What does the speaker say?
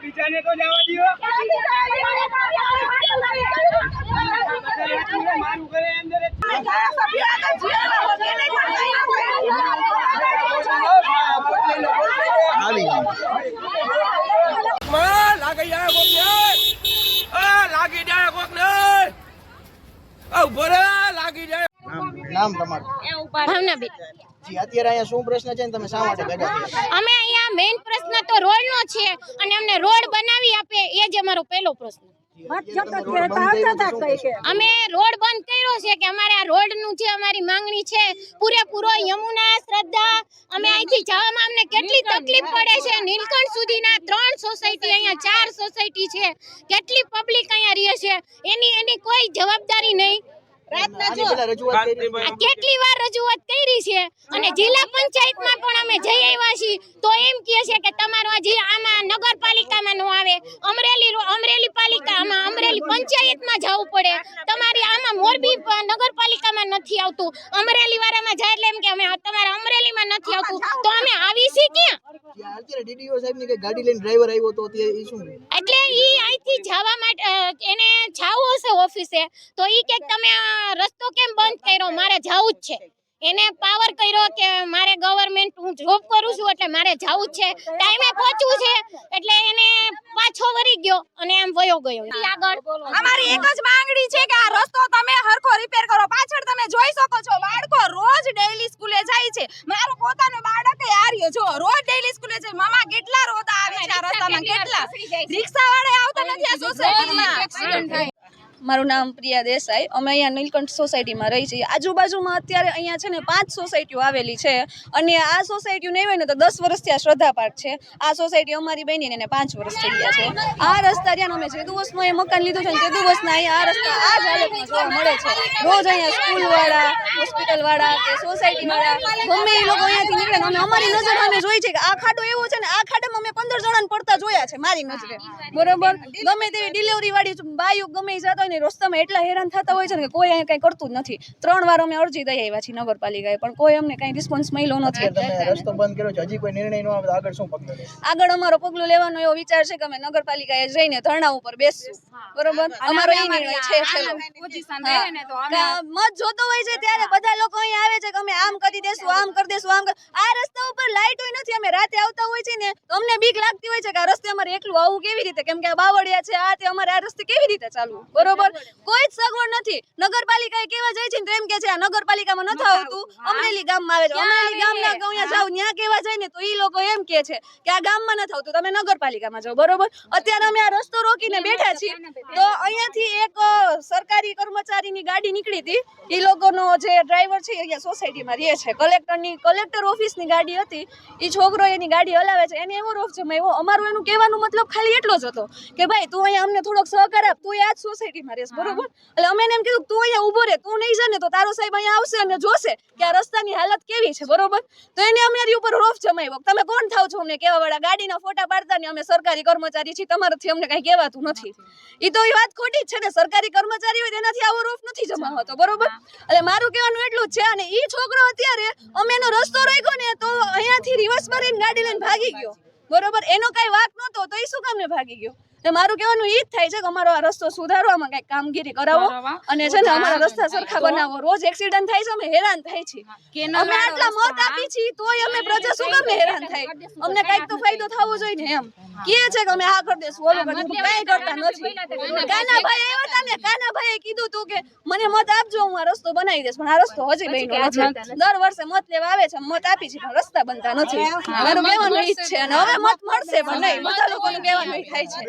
બીજાને તો જવા દ્યો મારું ઘરે લાગી જાય નામ તમારું. ભાવનાબેન જી અત્યારે અહીંયા શું પ્રશ્ન છે ને તમે શા માટે ભેગા થયા? અમે અહીંયા મેઈન પ્રશ્ન તો રોડનો છે અને અમને રોડ બનાવી આપે એ જ અમારો પહેલો પ્રશ્ન. અમે રોડ બંધ કર્યો છે કે અમારે આ રોડનું જે અમારી માંગણી છે પૂરેપૂરો યમુના શ્રદ્ધા અમે અહીંથી જવામાં અમને કેટલી તકલીફ પડે છે? નીલકંઠ સુધીના ત્રણ સોસાયટી અહીંયા ચાર સોસાયટી છે. કેટલી પબ્લિક અહીંયા રહે છે? એની એની કોઈ જવાબદારી નહીં. કેટલી વાર રજૂઆત કરી છે? અને જિલ્લા પંચાયતમાં પણ અમે જઈ આવ્યા છીએ. તો એમ કહે છે કે તમારો જે આમાં નગરપાલિકામાં નો આવે અમરેલી અમરેલી અમરેલી પાલિકામાં અમરેલી પંચાયતમાં જવું પડે. તમારી આમાં મોરબી નગરપાલિકામાં નથી આવતું. અમરેલી વાળામાં જાય એટલે એમ કે અમે તમારા અમરેલીમાં નથી આવતું. તો અમે આવી છીએ ક્યાં? અત્યારે ડીડીઓ સાહેબની ગાડી લઈને ડ્રાઈવર આવ્યો તો તે શું? અહીંથી જવા માટે એને જાવું હશે ઓફિસે તો ઈ કે તમે રસ્તો કેમ બંધ કર્યો? મારે જાવું જ છે. એને પાવર કર્યો કે મારે ગવર્મેન્ટ હું જોબ કરું છું એટલે મારે જવું જ છે. ટાઈમે પહોંચવું છે એટલે એને પાછો વળી ગયો અને એમ વયો ગયો. આગળ અમારી એક જ માંગણી છે કે આ રસ્તો તમે હરખો રિપેર કરો. પાછળ તમે જોઈ શકો છો બાળકો રોજ ડેઈલી સ્કૂલે જાય છે. મારો પોતાનો બાળક એ આ રહ્યો જો રોજ ડેઈલી સ્કૂલે જાય. મામા કેટલા રોતા આવે છે આ રસ્તામાં? કેટલા? રિક્ષા વાળા આવતા નથી આ સોસાયટીમાં મારું નામ પ્રિયા દેસાઈ. અમે અહીંયા નીલકંઠ સોસાયટીમાં રહી છીએ. આજુબાજુમાં અત્યારે અહીંયા છે ને પાંચ સોસાયટીઓ આવેલી છે. અને આ સોસાયટીઓ નહીં હોય ને તો દસ વર્ષથી આ શ્રદ્ધા પાર્ક છે. આ સોસાયટી અમારી બહેની એને પાંચ વર્ષ થઈ ગયા છે. આ રસ્તા જ્યાં અમે જે દિવસમાં એ મકાન લીધું છે ને તે દિવસના અહીંયા આ રસ્તા આ જ હાલતમાં જોવા મળે છે. રોજ અહીંયા સ્કૂલવાળા, હોસ્પિટલવાળા કે સોસાયટીવાળા, ગમે એ લોકો અહીંયાથી નીકળે અમે અમારી નજર અમે જોઈ છે કે આ ખાડો એવો છે ને આ જણાને પડતા જોયા છે મારી નજરે. બરોબર? ગમે તેવી ડિલિવરી વાળી બાયુ ગમે જતા હોય ને રસ્તામાં એટલા હેરાન થતા હોય છે ને કોઈ અહીંયા કઈ કરતું જ નથી. ત્રણ વાર અમે અરજી દઈ આવ્યા છીએ નગરપાલિકાએ પણ કોઈ અમને કઈ રિસ્પોન્સ મળ્યો નથી. રસ્તો બંધ કર્યો છે હજી કોઈ નિર્ણય ન આવે આગળ શું પગલું આગળ અમારો પગલું લેવાનો એવો વિચાર છે કે અમે નગરપાલિકાએ જઈને ધરણા ઉપર બેસશું. બરોબર? અમારો એ નિર્ણય છે મત જોતો હોય છે ત્યારે બધા લોકો અહીં આવે છે કે અમે આમ કરી દેશું આમ કરી દેશું આમ આ રસ્તા ઉપર લાઈટ હોય નથી અમે રાતે આવતા હોય છે ને તો અમને બીક લાગતી હોય છે કે આ રસ્તે અમારે એકલું આવવું કેવી રીતે? કેમ કે આ બાવળિયા છે આ તે અમારે આ રસ્તે કેવી રીતે ચાલવું? બરોબર? કોઈ જ સગવડ નથી. નગરપાલિકાએ કેવા જાય છે ને તો એમ કે છે આ નગરપાલિકામાં નથી આવતું. અમરેલી ગામમાં આવે છે. અમરેલી ગામના ગૌયા જાવ ત્યાં કેવા જાય ને તો ઈ લોકો એમ કે છે કે આ ગામમાં નથી આવતું. તમે નગરપાલિકામાં જાઓ બરોબર? અત્યારે અમે આ રસ્તો રોકીને બેઠા છીએ. તો અહીંયાથી એક સરકારી કર્મચારીની ગાડી નીકળી હતી. એ લોકોનો જે ડ્રાઈવર છે અહીંયા સોસાયટીમાં રહે છે. કલેક્ટરની કલેક્ટર ઓફિસની ગાડી હતી. એ છોકરો એની ગાડી હલાવે છે. એને એવો રોફ જમાવ્યો અમારું એનું કહેવાનું મતલબ ખાલી એટલો જ હતો કે ભાઈ તું અહીંયા અમને થોડોક સહકાર આપ તું આ જ સોસાયટીમાં રહેશ બરોબર? એટલે અમે એને એમ કીધું તું અહીંયા ઊભો રહે તું નહીં જા ને તો તારો સાહેબ અહીંયા આવશે અને જોશે કે આ રસ્તાની હાલત કેવી છે બરોબર? તો એને અમારી ઉપર રોફ જમાવ્યો. તમે કોણ થાવ છો અમને કહેવા વાળા ગાડીના ફોટા પાડતા ને અમે સરકારી કર્મચારી છીએ તમારાથી અમને કઈ કહેવાતું નથી. એ તો એ વાત ખોટી જ છે ને સરકારી કર્મચારી હોય તેનાથી આવો રોફ નથી જમાવતો બરોબર? એટલે મારું કહેવાનું એટલું જ છે અને છોકરો અત્યારે અમે એનો રસ્તો રાખ્યો ને તો અહીંયાથી રિવર્સ મારીને ગાડી લઈને ભાગી ગયો. બરોબર? એનો કઈ વાક નહોતો તો એ શું કામને ભાગી ગયો? એટલે મારું કહેવાનું ઈ જ થાય છે કે અમારો આ રસ્તો સુધારો આમાં કઈ કામગીરી કરાવો અને છે ને અમારા રસ્તા સરખા બનાવો. રોજ એક્સિડન્ટ થાય છે અમે હેરાન થાય છે અમે આટલા મત આપી છીએ તોય અમે પ્રજા શું કામ હેરાન થાય? અમને કંઈક તો ફાયદો થવો જોઈએ ને એમ. કે છે કે અમે આ કરી દેશું ઓલું કરી દેશું કઈ કરતા નથી. કાનાભાઈ આવ્યા હતા ને કાનાભાઈએ કીધું તું કે મને મત આપજો હું આ રસ્તો બનાવી દઈશ પણ આ રસ્તો હજી બન્યો નથી. દર વર્ષે મત લેવા આવે છે મત આપી છે પણ રસ્તા બનતા નથી. મારું કહેવાનું જ છે અને હવે મત મળશે પણ નહીં. બધા લોકોનું કહેવાનું થાય છે.